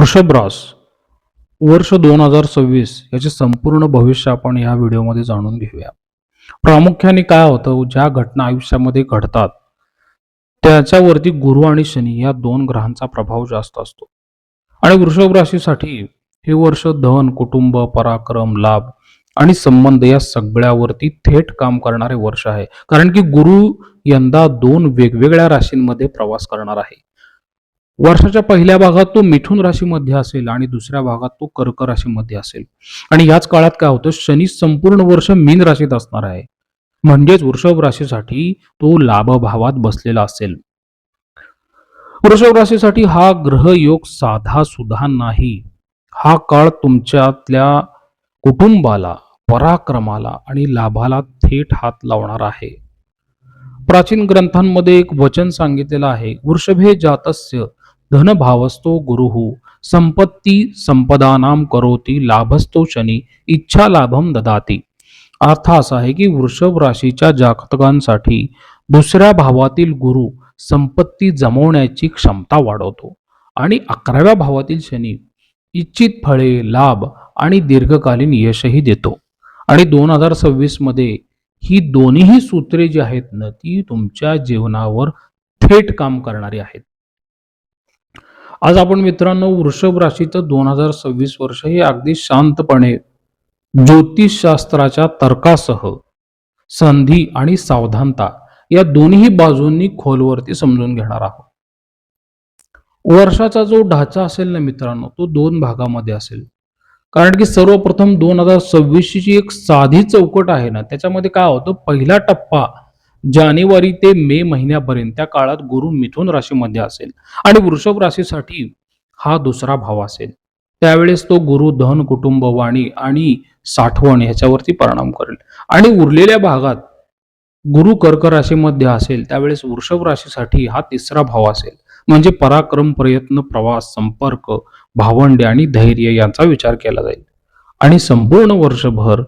वृषभ रास वर्ष दोन हजार सव्वीस याचे संपूर्ण भविष्य आपण या व्हिडिओमध्ये जाणून घेऊया. प्रामुख्याने काय होतं? ज्या घटना आयुष्यामध्ये घडतात त्याच्यावरती गुरु आणि शनी या दोन ग्रहांचा प्रभाव जास्त असतो. आणि वृषभ राशीसाठी हे वर्ष धन कुटुंब पराक्रम लाभ आणि संबंध या सगळ्यावरती थेट काम करणारे वर्ष आहे. कारण की गुरु यंदा दोन वेगवेगळ्या राशींमध्ये प्रवास करणार आहे. वर्षाच्या पहिल्या भागात तो मिथुन राशीमध्ये असेल आणि दुसऱ्या भागात तो कर्क राशीमध्ये असेल. आणि याच काळात काय होतं? शनी संपूर्ण वर्ष मीन राशीत असणार आहे. म्हणजेच वृषभ राशीसाठी तो लाभभावात बसलेला असेल. वृषभ राशीसाठी हा ग्रह योग साधा सुद्धा नाही. हा काळ तुमच्यातल्या कुटुंबाला पराक्रमाला आणि लाभाला थेट हात लावणार आहे. प्राचीन ग्रंथांमध्ये एक वचन सांगितलेलं आहे वृषभे जातस्य धनभावस्तो गुरुः। संपत्ती संपदानाम करोती लाभस्तो शनी इच्छा लाभम ददाती। अर्थ असा आहे की वृषभ राशीच्या जातकांसाठी दुसऱ्या भावातील गुरु संपत्ती जमवण्याची क्षमता वाढवतो आणि अकराव्या भावातील शनी इच्छित फळे लाभ आणि दीर्घकालीन यशही देतो. आणि दोन हजार सव्वीसमध्ये ही दोन्हीही सूत्रे जी आहेत ना ती तुमच्या जीवनावर थेट काम करणारी आहेत. आज आपण मित्रांनो वृषभ राशीचं दोन हजार सव्वीस वर्ष हे अगदी शांतपणे ज्योतिषशास्त्राच्या तर्कासह संधी आणि सावधानता या दोन्ही बाजूंनी खोलवरती समजून घेणार आहोत. वर्षाचा जो ढाचा असेल ना मित्रांनो तो दोन भागामध्ये असेल. कारण की सर्वप्रथम दोन हजार सव्वीसची एक साधी चौकट आहे ना त्याच्यामध्ये काय होतं? पहिला टप्पा जानेवारी ते मे महिन्यापर्यंत त्या काळात गुरु मिथुन राशीमध्ये असेल आणि वृषभ राशीसाठी हा दुसरा भाव असेल. त्यावेळेस तो गुरु धन कुटुंब वाणी आणि साठवण ह्याच्यावरती परिणाम करेल. आणि उरलेल्या भागात गुरु कर्क राशीमध्ये असेल त्यावेळेस वृषभ राशीसाठी हा तिसरा भाव असेल. म्हणजे पराक्रम प्रयत्न प्रवास संपर्क भावंडे आणि धैर्य यांचा विचार केला जाईल. आणि संपूर्ण वर्षभर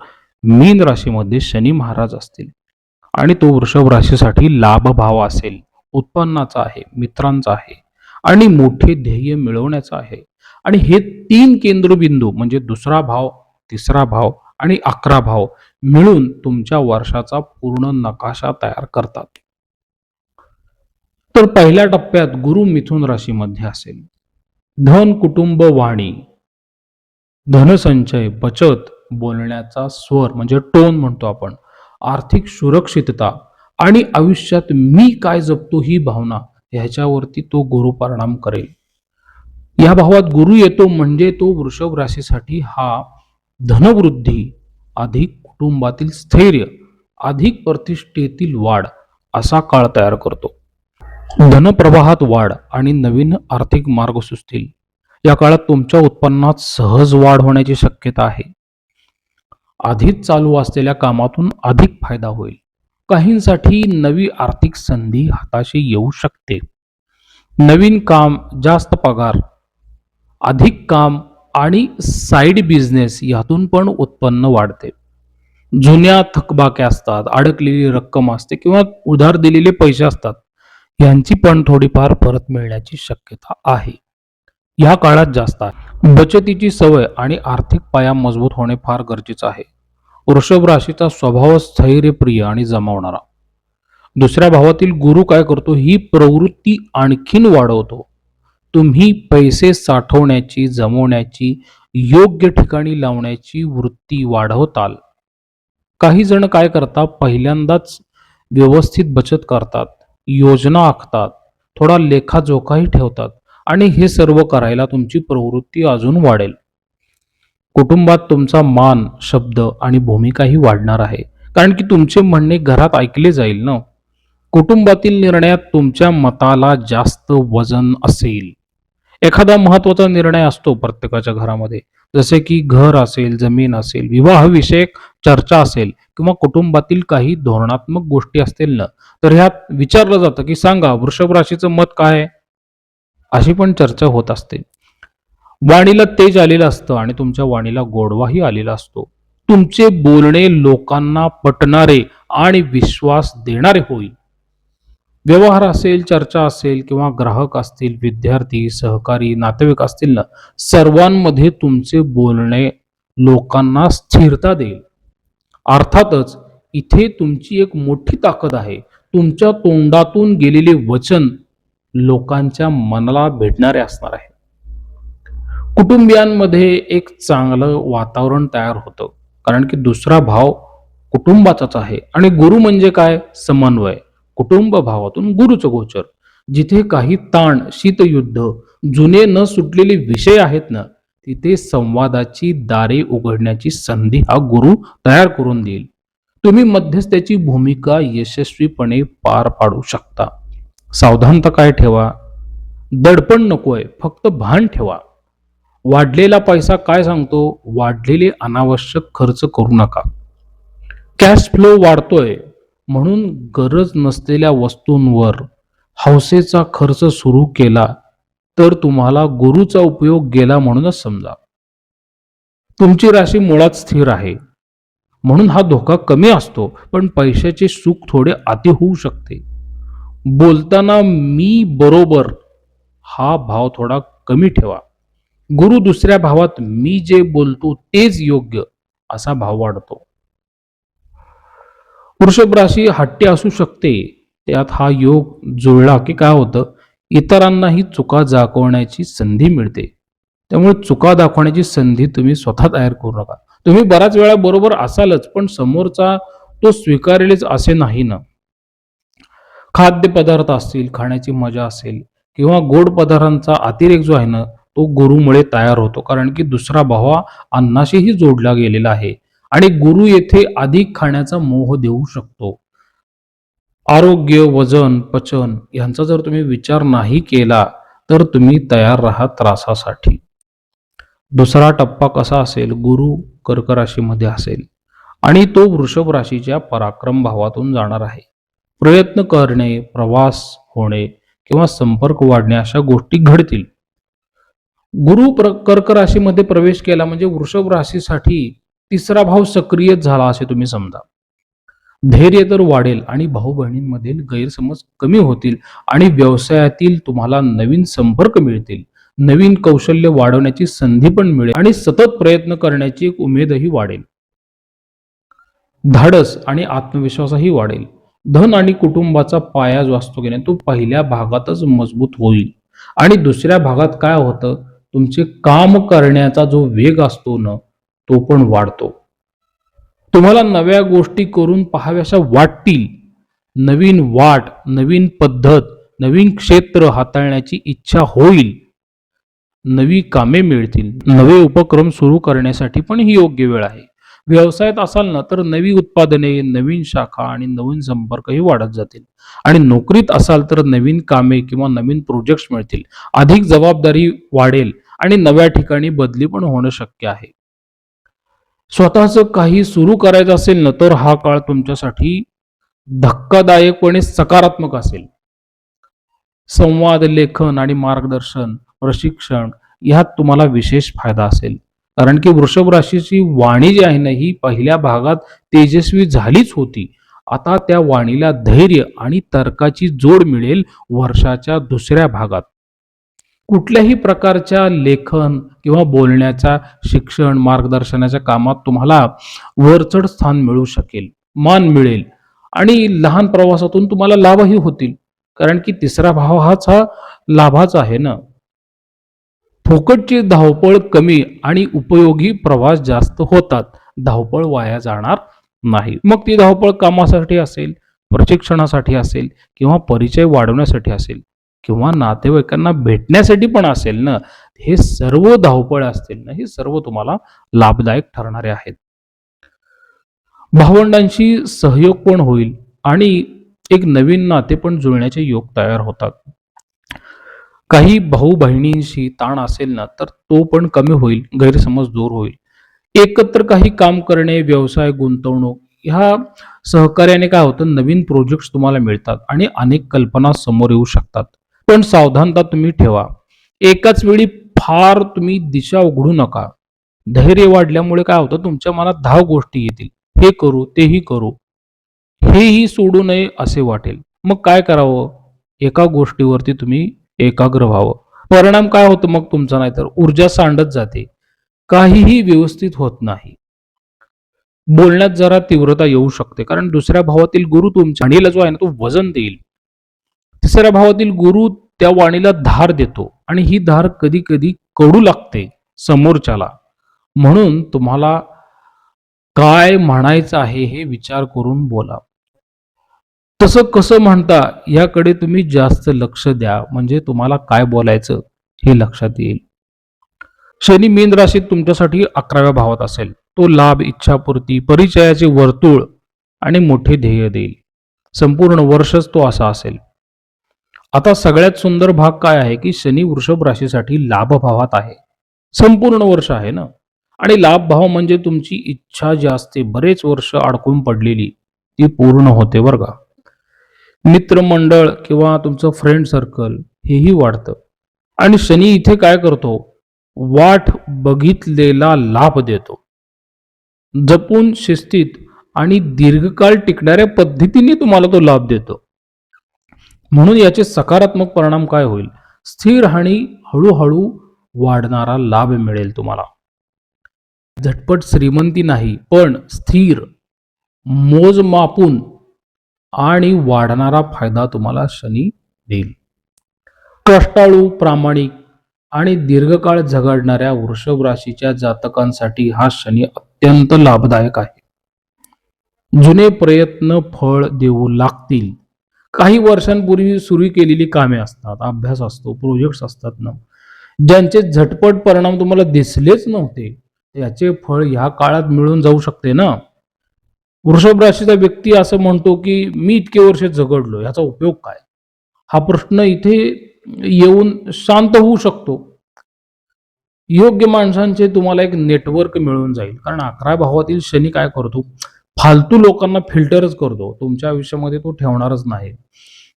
मीन राशीमध्ये शनी महाराज असतील. आणि तो वृषभ राशीसाठी लाभभाव असेल उत्पन्नाचा आहे मित्रांचा आहे आणि मोठे ध्येय मिळवण्याचा आहे. आणि हे तीन केंद्रबिंदू म्हणजे दुसरा भाव तिसरा भाव आणि अकरा भाव मिळून तुमच्या वर्षाचा पूर्ण नकाशा तयार करतात. तर पहिल्या टप्प्यात गुरु मिथुन राशीमध्ये असेल. धन कुटुंब वाणी धनसंचय बचत बोलण्याचा स्वर म्हणजे टोन म्हणतो आपण. आर्थिक सुरक्षितता आणि आयुष्यात मी काय जपतो ही भावना ह्याच्यावरती तो गुरु परिणाम करेल. या भावात गुरु येतो म्हणजे तो वृषभ राशीसाठी हा धनवृद्धी अधिक कुटुंबातील स्थैर्य अधिक प्रतिष्ठेतील वाढ असा काळ तयार करतो. धनप्रवाहात वाढ आणि नवीन आर्थिक मार्ग सुचतील. या काळात तुमच्या उत्पन्नात सहज वाढ होण्याची शक्यता आहे. आधीच चालू असलेल्या कामातून अधिक फायदा होईल. काहींसाठी नवी आर्थिक संधी हाताशी येऊ शकते. नवीन काम जास्त पगार अधिक काम आणि साईड बिझनेस यातून पण उत्पन्न वाढते. जुन्या थकबाक्या असतात अडकलेली रक्कम असते किंवा उधार दिलेले पैसे असतात यांची पण थोडीफार परत मिळण्याची शक्यता आहे. या काळात जास्त आहे. बचतीची सवय आणि आर्थिक पाया मजबूत होणे फार गरजेचं आहे. वृषभ राशीचा स्वभाव स्थैर्यप्रिय आणि जमावणारा. दुसऱ्या भावातील गुरु काय करतो? ही प्रवृत्ती आणखीन वाढवतो. तुम्ही पैसे साठवण्याची जमवण्याची योग्य ठिकाणी लावण्याची वृत्ती वाढवताल. काही जण काय करतात? पहिल्यांदाच व्यवस्थित बचत करतात योजना आखतात थोडा लेखाजोखाही ठेवतात. आणि हे सर्व करायला तुमची प्रवृत्ती अजून वाढेल. कुटुंबात तुमचा मान शब्द आणि भूमिकाही वाढणार आहे. कारण की तुमचे म्हणणे घरात ऐकले जाईल ना? कुटुंबातील निर्णयात तुमच्या मताला जास्त वजन असेल. एखादा महत्त्वाचा निर्णय असतो प्रत्येकाच्या घरामध्ये. जसे की घर असेल जमीन असेल विवाहविषयक चर्चा असेल किंवा कुटुंबातील काही धोरणात्मक गोष्टी असतील ना? तर ह्यात विचारलं जातं की सांगा वृषभ राशीचं मत काय आहे? अशी पण चर्चा होत असते. वाणीला तेज आलेलं असतं आणि तुमच्या वाणीला गोडवाही आलेला असतो. तुमचे बोलणे लोकांना पटणारे आणि विश्वास देणारे होईल. व्यवहार असेल चर्चा असेल किंवा ग्राहक असतील विद्यार्थी सहकारी नातेवाईक असतील ना सर्वांमध्ये तुमचे बोलणे लोकांना स्थिरता देईल. अर्थातच इथे तुमची एक मोठी ताकद आहे. तुमच्या तोंडातून गेलेले वचन लोकांच्या मनाला भेटणारे असणार आहे. कुटुंबियांमध्ये एक चांगलं वातावरण तयार होतं. कारण की दुसरा भाव कुटुंबाचाच आहे. आणि गुरु म्हणजे काय? समन्वय. कुटुंब भावातून गुरुचं गोचर. जिथे काही ताण शीतयुद्ध जुने न सुटलेले विषय आहेत ना तिथे संवादाची दारे उघडण्याची संधी हा गुरु तयार करून देईल. तुम्ही मध्यस्थाची भूमिका यशस्वीपणे पार पाडू शकता. सावधानता काय ठेवा? दडपण नकोय फक्त भान ठेवा. वाढलेला पैसा काय सांगतो? वाढलेले अनावश्यक खर्च करू नका. कॅश फ्लो वाढतोय म्हणून गरज नसलेल्या वस्तूंवर हौसेचा खर्च सुरू केला तर तुम्हाला गुरुचा उपयोग गेला म्हणूनच समजा. तुमची राशी मुळात स्थिर आहे म्हणून हा धोका कमी असतो पण पैशाचे सुख थोडे अति होऊ शकते. बोलताना मी बरोबर हा भाव थोडा कमी ठेवा. गुरु दुसऱ्या भावात मी जे बोलतो तेच योग्य असा भाव वाढतो. वृषभ राशी हट्टी असू शकते त्यात हा योग जुळला की काय होतं? इतरांनाही चुका दाखवण्याची संधी मिळते. त्यामुळे चुका दाखवण्याची संधी तुम्ही स्वतः तयार करू नका. तुम्ही बऱ्याच वेळा बरोबर असालच पण समोरचा तो स्वीकारेलच असे नाही ना. खाद्यपदार्थ असतील खाण्याची मजा असेल किंवा गोड पदार्थांचा अतिरेक जो आहे ना तो गुरुमुळे तयार होतो. कारण की दुसरा भाव हा अन्नाशीही जोडला गेलेला आहे आणि गुरु येथे अधिक खाण्याचा मोह देऊ शकतो. आरोग्य वजन पचन यांचा जर तुम्ही विचार नाही केला तर तुम्ही तयार राहा त्रासासाठी. दुसरा टप्पा कसा असेल? गुरु कर्क राशीमध्ये असेल आणि तो वृषभ राशीच्या पराक्रम भावातून जाणार आहे. प्रयत्न करणे प्रवास होणे किंवा संपर्क वाढणे अशा गोष्टी घडतील. गुरु प्र कर्क राशीमध्ये प्रवेश केला म्हणजे वृषभ राशीसाठी तिसरा भाव सक्रिय झाला असे तुम्ही समजा. धैर्य तर वाढेल आणि भाऊ बहिणींमधील गैरसमज कमी होतील आणि व्यवसायातील तुम्हाला नवीन संपर्क मिळतील. नवीन कौशल्य वाढवण्याची संधी पण मिळेल आणि सतत प्रयत्न करण्याची एक उमेदही वाढेल. धाडस आणि आत्मविश्वासही वाढेल. धन आणि कुटुंबाचा पाया जो असतो की नाही तो पहिल्या भागातच मजबूत होईल. आणि दुसऱ्या भागात काय होतं तुमचे काम करण्याचा जो वेग असतो ना तो पण वाढतो. तुम्हाला नव्या गोष्टी करून पाहाव्याशा वाटतील. नवीन वाट नवीन पद्धत नवीन क्षेत्र हाताळण्याची इच्छा होईल. नवी कामे मिळतील. नवे उपक्रम सुरू करण्यासाठी पण ही योग्य वेळ आहे. व्यवसायात असाल ना तर नवी उत्पादने नवीन शाखा आणि नवीन संपर्कही वाढत जातील. आणि नोकरीत असाल तर नवीन कामे किंवा नवीन प्रोजेक्ट्स मिळतील. अधिक जबाबदारी वाढेल आणि नव्या ठिकाणी बदली पण होणं शक्य आहे. स्वतःचं काही सुरू करायचं असेल ना तर हा काळ तुमच्यासाठी धक्कादायकपणे सकारात्मक असेल. संवाद लेखन आणि मार्गदर्शन प्रशिक्षण ह्यात तुम्हाला विशेष फायदा असेल. कारण की वृषभ राशीची वाणी जी आहे ना ही पहिल्या भागात तेजस्वी झालीच होती. आता त्या वाणीला धैर्य आणि तर्काची जोड मिळेल वर्षाच्या दुसऱ्या भागात. कुठल्याही प्रकारच्या लेखन किंवा बोलण्याच्या शिक्षण मार्गदर्शनाच्या कामात तुम्हाला वरचढ स्थान मिळू शकेल मान मिळेल आणि लहान प्रवासातून तुम्हाला लाभही होतील. कारण की तिसरा भाव हाच हा लाभाचा आहे ना. फुकटची धावपळ कमी आणि उपयोगी प्रवास जास्त होतात. धावपळ वाया जाणार नाही. मग ती धावपळ कामासाठी असेल प्रशिक्षणासाठी असेल किंवा परिचय वाढवण्यासाठी असेल किंवा नातेवाईकांना भेटण्यासाठी पण असेल ना हे सर्व धावपळ असतील ना हे सर्व तुम्हाला लाभदायक ठरणारे आहेत. भावंडांशी सहयोग पण होईल आणि एक नवीन नाते पण जुळण्याचे योग तयार होतात. काही भाऊ बहिणींशी ताण असेल ना तर तो पण कमी होईल गैरसमज दूर होईल. एकत्र काही काम करणे व्यवसाय गुंतवणूक ह्या सहकार्याने काय होतं नवीन प्रोजेक्ट तुम्हाला मिळतात आणि अनेक कल्पना समोर येऊ शकतात. पण सावधानता तुम्ही ठेवा. एकाच वेळी फार तुम्ही दिशा उघडू नका. धैर्य वाढल्यामुळे काय होतं तुमच्या मनात दहा गोष्टी येतील. हे करू तेही करू. हेही सोडू नये असे वाटेल. मग काय करावं? एका गोष्टीवरती तुम्ही एकाग्र व्हावं. परिणाम काय होतो मग तुमचा? नाही तर ऊर्जा सांडत जाते. काहीही व्यवस्थित होत नाही. बोलण्यात जरा तीव्रता येऊ शकते. कारण दुसऱ्या भावातील गुरु तुमच्या वाणीला जो आहे ना तो वजन देईल. तिसऱ्या भावातील गुरु त्या वाणीला धार देतो. आणि ही धार कधी कधी कडू लागते समोरच्याला. म्हणून तुम्हाला काय म्हणायचं आहे हे विचार करून बोला. तसं कसं म्हणता याकडे तुम्ही जास्त लक्ष द्या. म्हणजे तुम्हाला काय बोलायचं हे लक्षात येईल. शनी मीन राशीत तुमच्यासाठी अकराव्या भावात असेल. तो लाभ इच्छापूर्ती परिचयाचे वर्तुळ आणि मोठे ध्येय देईल. संपूर्ण वर्षच तो असा असेल. आता सगळ्यात सुंदर भाग काय आहे की शनी वृषभ राशीसाठी लाभ भावात आहे. संपूर्ण वर्ष आहे ना? आणि लाभभाव म्हणजे तुमची इच्छा जी असते बरेच वर्ष अडकून पडलेली ती पूर्ण होते बरं का? मित्रमंडळ किंवा तुमचं फ्रेंड सर्कल हेही वाढतं. आणि शनी इथे काय करतो? वाट बघितलेला लाभ देतो. जपून शिस्तीत आणि दीर्घकाळ टिकणाऱ्या पद्धतीने तुम्हाला तो लाभ देतो. म्हणून याचे सकारात्मक परिणाम काय होईल? स्थिर आणि हळूहळू वाढणारा लाभ मिळेल तुम्हाला. झटपट श्रीमंती नाही पण स्थिर. मोजमापून आणि वाढणारा फायदा तुम्हाला शनी देईल. कष्टाळू प्रामाणिक आणि दीर्घकाळ झगडणाऱ्या वृषभ राशीच्या जातकांसाठी हा शनी अत्यंत लाभदायक आहे. जुने प्रयत्न फळ देऊ लागतील. काही वर्षांपूर्वी सुरू केलेली कामे असतात अभ्यास असतो प्रोजेक्ट्स असतात ना. ज्यांचे झटपट परिणाम तुम्हाला दिसलेच नव्हते याचे फळ ह्या काळात मिळून जाऊ शकते ना. वृषभ राशीचा व्यक्ती असं म्हणतो की मी इतके वर्ष झगडलो याचा उपयोग काय? हा प्रश्न इथे येऊन शांत होऊ शकतो. योग्य माणसांचे तुम्हाला एक नेटवर्क मिळून जाईल. कारण अकरा भावातील शनी काय करतो? फालतू लोकांना फिल्टरच करतो. तुमच्या आयुष्यामध्ये तो ठेवणारच नाही.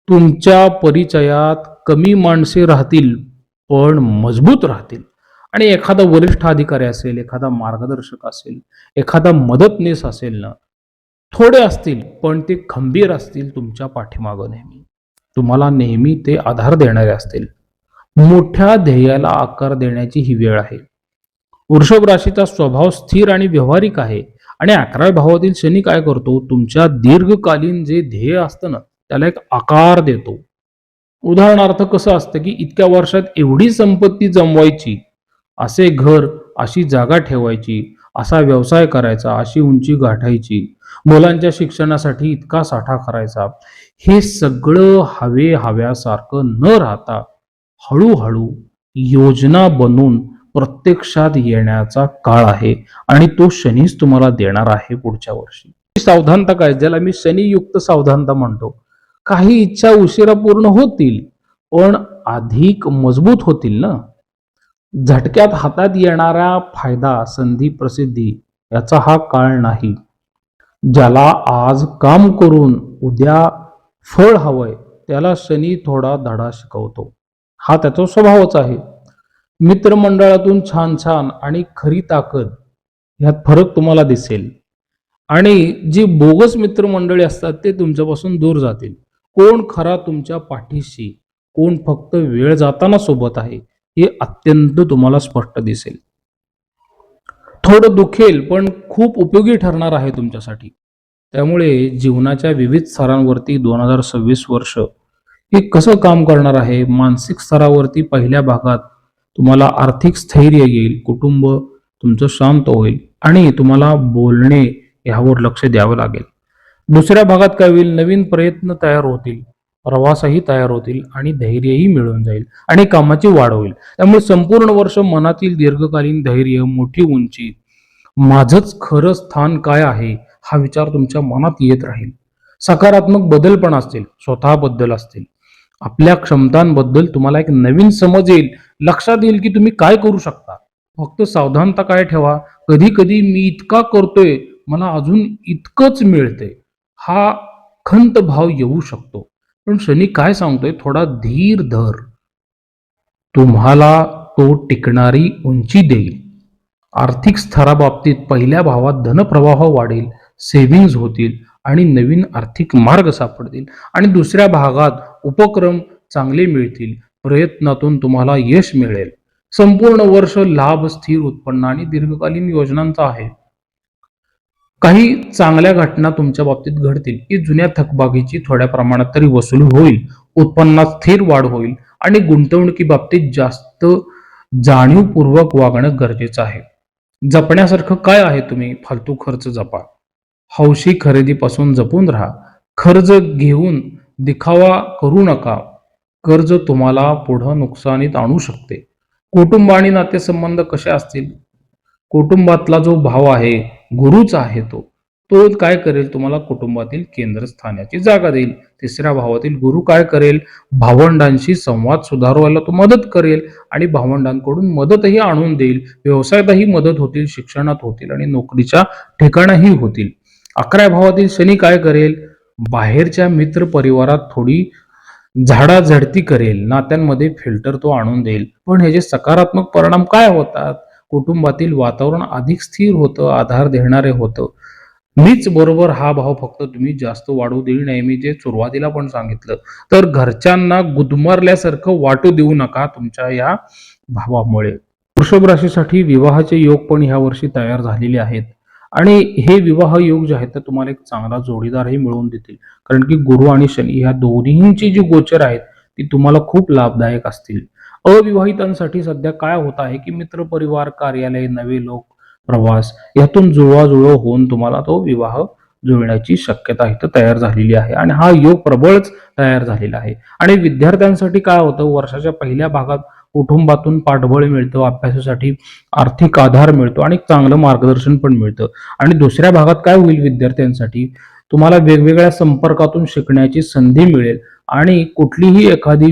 तुमच्या परिचयात कमी माणसे राहतील पण मजबूत राहतील. आणि एखादा वरिष्ठ अधिकारी असेल एखादा मार्गदर्शक असेल एखादा मदतनीस असेल ना थोडे असतील पण ते खंबीर असतील तुमच्या पाठीमागं नेहमी. तुम्हाला नेहमी ते आधार देणारे असतील. मोठ्या ध्येयाला आकार देण्याची ही वेळ आहे. वृषभ राशीचा स्वभाव स्थिर आणि व्यावहारिक आहे. आणि अकराव्या भावातील शनी काय करतो? तुमच्या दीर्घकालीन जे ध्येय असतं ना त्याला एक आकार देतो. उदाहरणार्थ कसं असतं की इतक्या वर्षात एवढी संपत्ती जमवायची असे घर अशी जागा ठेवायची असा व्यवसाय करायचा अशी उंची गाठायची मुलांच्या शिक्षणासाठी इतका साठा करायचा हे सगळं हवे हव्यासारखं न राहता हळूहळू योजना बनवून प्रत्यक्षात येण्याचा काळ आहे आणि तो शनीच तुम्हाला देणार आहे पुढच्या वर्षी. सावधानता काय? ज्याला मी शनियुक्त सावधानता म्हणतो. काही इच्छा उशिरा पूर्ण होतील पण अधिक मजबूत होतील ना? झटक्यात हातात येणारा फायदा संधी प्रसिद्धी याचा हा काळ नाही. ज्याला आज काम करून उद्या फळ हवंय त्याला शनी थोडा धडा शिकवतो. हा त्याचा स्वभावच आहे. मित्रमंडळातून छान छान आणि खरी ताकद ह्यात फरक तुम्हाला दिसेल. आणि जी बोगस मित्रमंडळी असतात ते तुमच्यापासून दूर जातील. कोण खरा तुमच्या पाठीशी कोण फक्त वेळ जाताना सोबत आहे हे अत्यंत तुम्हाला स्पष्ट दिसेल. थोडं दुखेल पण खूप उपयोगी ठरणार आहे तुमच्यासाठी. त्यामुळे जीवनाच्या विविध स्तरांवरती दोन हजार सव्वीस वर्ष हे कसं काम करणार आहे? मानसिक स्तरावरती पहिल्या भागात तुम्हाला आर्थिक स्थैर्य येईल कुटुंब तुमचं शांत होईल आणि तुम्हाला बोलणे यावर लक्ष द्यावं लागेल. दुसऱ्या भागात काय होईल? नवीन प्रयत्न तयार होतील. प्रवासही तयार होतील आणि धैर्यही मिळून जाईल आणि कामाची वाढ होईल. त्यामुळे संपूर्ण वर्ष मनातील दीर्घकालीन धैर्य मोठी उंची माझंच खरं स्थान काय आहे हा विचार तुमच्या मनात येत राहील. सकारात्मक बदल पण असतील स्वतःबद्दल असतील. आपल्या क्षमतांबद्दल तुम्हाला एक नवीन समज येईल. लक्षात येईल की तुम्ही काय करू शकता. फक्त सावधानता काय ठेवा. कधी कधी मी इतका करतोय मला अजून इतकंच मिळते हा खंत भाव येऊ शकतो. पण शनी काय सांगतोय? थोडा धीर धर. तुम्हाला तो टिकणारी उंची देईल. आर्थिक स्तराबाबतीत पहिल्या भावात धनप्रवाह वाढेल सेव्हिंग्ज होतील आणि नवीन आर्थिक मार्ग सापडतील आणि दुसऱ्या भागात उपक्रम चांगले मिळतील. प्रयत्नातून तुम्हाला यश मिळेल. संपूर्ण वर्ष लाभ स्थिर उत्पन्न आणि दीर्घकालीन योजनांचा आहे. काही चांगल्या घटना तुमच्या बाबतीत घडतील. की जुन्या थकबाकीची थोड्या प्रमाणात तरी वसुली होईल. उत्पन्नात स्थिर वाढ होईल आणि गुंतवणुकी बाबतीत जास्त जाणीवपूर्वक वागणं गरजेचं आहे. जपण्यासारखं काय आहे तुम्ही? फालतू खर्च जपा. हौशी खरेदीपासून जपून राहा. कर्ज घेऊन दिखावा करू नका. कर्ज तुम्हाला पुढं नुकसानीत आणू शकते. कुटुंब आणि नातेसंबंध कसे असतील? कुटुंबातला जो भाव आहे गुरुच आहे तो. तो काय करेल? तुम्हाला कुटुंबातील केंद्रस्थानाची जागा देईल. तिसऱ्या भावातील गुरु काय करेल? भावंडांशी संवाद सुधारवायला तो मदत करेल आणि भावंडांकडून मदतही आणून देईल. व्यवसायातही मदत होतील शिक्षणात होतील आणि नोकरीच्या ठिकाणही होतील. अकरा भावातील शनी काय करेल? बाहेरच्या मित्र परिवारात थोडी झाडाझडती करेल. नात्यांमध्ये फिल्टर तो आणून देईल. पण ह्याचे सकारात्मक परिणाम काय होतात? कुटुंबातील वातावरण अधिक स्थिर होतं आधार देणारे होतं. मीच बरोबर हा भाव फक्त तुम्ही जास्त वाढवू देऊ नये मी जे सुरुवातीला पण सांगितलं. तर घरच्यांना गुदमरल्यासारखं वाटू देऊ नका तुमच्या या भावामुळे. वृषभ राशीसाठी विवाहाचे योग पण ह्या वर्षी तयार झालेले आहेत. आणि हे विवाह योग जे आहेत ते तुम्हाला एक चांगला जोडीदारही मिळवून देतील. कारण की गुरु आणि शनी ह्या दोन्हींची जी गोचर आहेत ती तुम्हाला खूप लाभदायक असतील. अविवाहितांसाठी सध्या काय होत आहे की मित्र परिवार कार्यालय नवे लोक प्रवास यातून जुळवाजुळव होऊन तुम्हाला तो विवाह जुळण्याची शक्यता इथं तयार झालेली आहे. आणि हा योग प्रबळच तयार झालेला आहे. आणि विद्यार्थ्यांसाठी काय होतं वर्षाच्या पहिल्या भागात कुटुंबातून पाठबळ मिळतं अभ्यासासाठी आर्थिक आधार मिळतो आणि चांगलं मार्गदर्शन पण मिळतं. आणि दुसऱ्या भागात काय होईल विद्यार्थ्यांसाठी तुम्हाला वेगवेगळ्या संपर्कातून शिकण्याची संधी मिळेल. आणि कुठलीही एखादी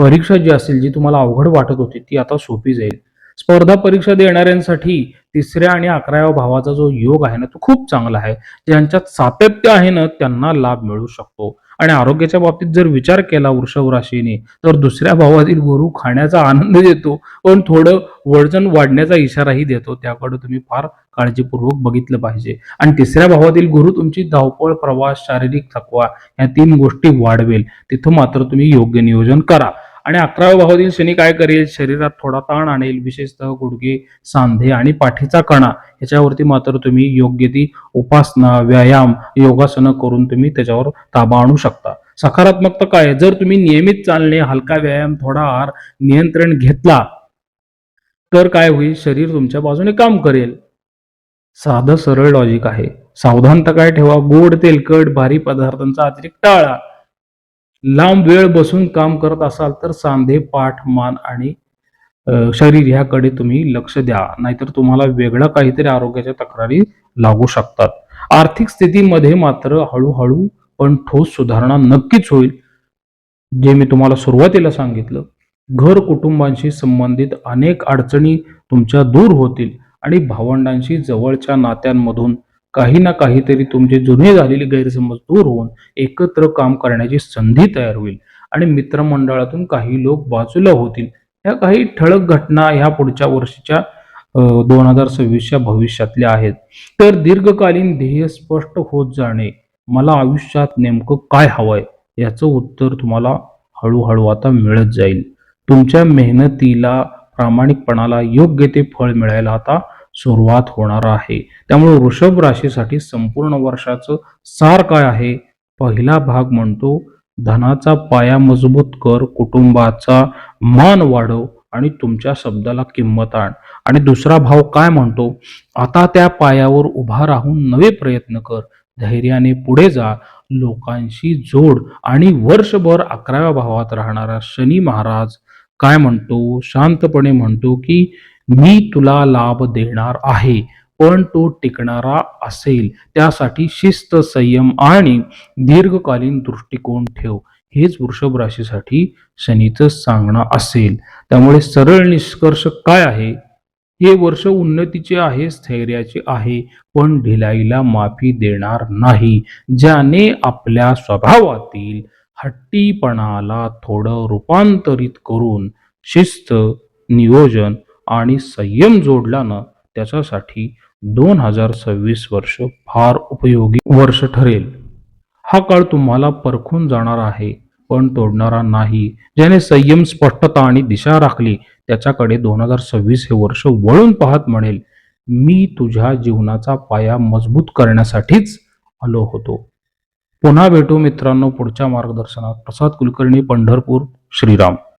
परीक्षा जी असेल जी तुम्हाला अवघड वाटत होती ती आता सोपी जाईल. स्पर्धा परीक्षा देणाऱ्यांसाठी तिसऱ्या आणि अकराव्या भावाचा जो योग आहे ना तो खूप चांगला आहे. ज्यांच्यात सातत्य आहे ना त्यांना लाभ मिळू शकतो. आणि आरोग्याच्या बाबतीत जर विचार केला वृषभ राशीने तर दुसऱ्या भावातील गुरु खाण्याचा आनंद देतो पण थोडं वजन वाढण्याचा इशाराही देतो. त्याकडे तुम्ही फार काळजीपूर्वक बघितलं पाहिजे. आणि तिसऱ्या भावातील गुरु तुमची धावपळ प्रवास शारीरिक थकवा या तीन गोष्टी वाढवेल. तिथं मात्र तुम्ही योग्य नियोजन करा. आणि अकराव्या भावातील शनी काय करेल? शरीरात थोडा ताण आणेल विशेषतः गुडघे सांधे आणि पाठीचा कणा. याच्यावरती मात्र तुम्ही योग्य ती उपासना व्यायाम योगासनं करून तुम्ही त्याच्यावर ताबा आणू शकता. सकारात्मकता काय? आहे? जर तुम्ही नियमित चालणे हलका व्यायाम थोडा आहार नियंत्रण घेतला तर काय होईल? शरीर तुमच्या बाजूने काम करेल. साधं सरळ लॉजिक आहे. सावधानता काय ठेवा? गोड तेलकट भारी पदार्थांचा अतिरिक्त टाळा. लांब वेळ बसून काम करत असाल तर सांधे पाठ मान आणि शरीर ह्याकडे तुम्ही लक्ष द्या. नाहीतर तुम्हाला वेगळं काहीतरी आरोग्याच्या तक्रारी लागू शकतात. आर्थिक स्थितीमध्ये मात्र हळूहळू पण ठोस सुधारणा नक्कीच होईल जे मी तुम्हाला सुरुवातीला सांगितलं. घर कुटुंबांशी संबंधित अनेक अडचणी तुमच्या दूर होतील आणि भावंडांशी जवळच्या नात्यांमधून काही ना काहीतरी तुमचे जुने झालेले गैरसमज दूर होऊन एकत्र काम करण्याची संधी तयार होईल. आणि मित्रमंडळातून काही लोक बाजूला होतील. ह्या काही ठळक घटना ह्या पुढच्या वर्षीच्या दोन हजार सव्वीसच्या भविष्यातल्या आहेत. तर दीर्घकालीन ध्येय स्पष्ट होत जाणे मला आयुष्यात नेमकं काय हवंय याचं उत्तर तुम्हाला हळूहळू आता मिळत जाईल. तुमच्या मेहनतीला प्रामाणिकपणाला योग्य ते फळ मिळायला आता सुरुवात होणार आहे. त्यामुळे वृषभ राशीसाठी संपूर्ण वर्षाचं सार काय आहे? पहिला भाग म्हणतो धनाचा पाया मजबूत कर कुटुंबाचा मान वाढव आणि तुमच्या शब्दाला किंमत आण. आणि दुसरा भाव काय म्हणतो आता त्या पायावर उभा राहून नवे प्रयत्न कर धैर्याने पुढे जा लोकांशी जोड आणि वर्षभर अकराव्या भावात राहणारा शनी महाराज काय म्हणतो? शांतपणे म्हणतो की मी तुला लाभ देणार आहे पण तो टिकणारा असेल. त्यासाठी शिस्त संयम आणि दीर्घकालीन दृष्टिकोन ठेव. हेच वृषभ राशीसाठी शनीचं सांगणं असेल. त्यामुळे सरळ निष्कर्ष काय आहे? हे वर्ष उन्नतीचे आहे स्थैर्याचे आहे पण ढिलाईला माफी देणार नाही. ज्याने आपल्या स्वभावातील हट्टीपणाला थोडं रूपांतरित करून शिस्त नियोजन आणि संयम जोडला ना त्याच्यासाठी दोन हजार सव्वीस वर्ष फार उपयोगी वर्ष ठरेल. हा काळ तुम्हाला परखून जाणार आहे पण तोडणारा नाही. ज्याने संयम स्पष्टता आणि दिशा राखली त्याच्याकडे दोन हजार सव्वीस हे वर्ष वळून पाहत म्हणेल मी तुझ्या जीवनाचा पाया मजबूत करण्यासाठीच आलो होतो. पुन्हा भेटू मित्रांनो पुढच्या मार्गदर्शनात. प्रसाद कुलकर्णी पंढरपूर श्रीराम.